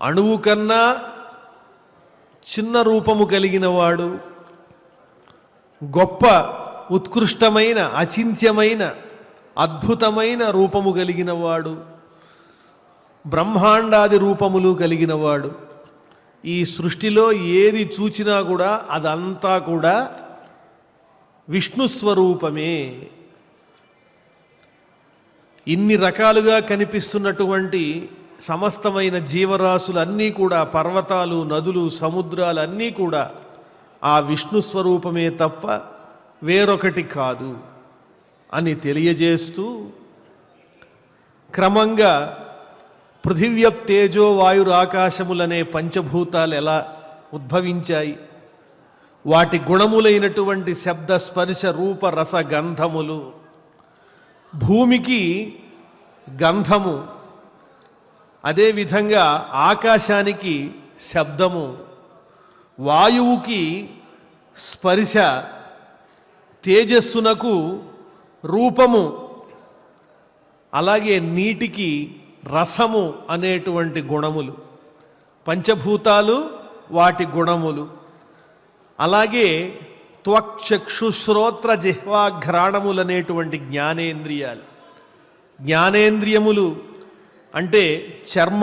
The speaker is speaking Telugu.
అణువు కన్నా చిన్న రూపము కలిగిన వాడు గొప్ప ఉత్కృష్టమైన అచింత్యమైన అద్భుతమైన రూపము కలిగిన వాడు బ్రహ్మాండాది రూపములు కలిగినవాడు. ఈ సృష్టిలో ఏది చూచినా కూడా అదంతా కూడా విష్ణు స్వరూపమే. ఇన్ని రకాలుగా కనిపిస్తున్నటువంటి సమస్తమైన జీవరాశులు అన్నీ కూడా పర్వతాలు నదులు సముద్రాలు అన్నీ కూడా ఆ విష్ణు స్వరూపమే తప్ప వేరొకటి కాదు అని తెలియజేస్తూ క్రమంగా పృథివ్యప్ తేజో వాయురాకాశములనే పంచభూతాలు ఎలా ఉద్భవించాయి వాటి గుణములైనటువంటి శబ్ద స్పర్శ రూప రస గంధములు భూమికి గంధము. అదేవిధంగా ఆకాశానికి శబ్దము. వాయువుకి స్పర్శ. తేజస్సునకు రూపము. అలాగే నీటికి రసము అనేటువంటి గుణములు. పంచభూతాలు వాటి గుణములు. అలాగే త్వక్చక్షుశ్రోత్ర జిహ్వా ఘ్రాణములనేటువంటి జ్ఞానేంద్రియాలు. జ్ఞానేంద్రియములు అంటే చర్మ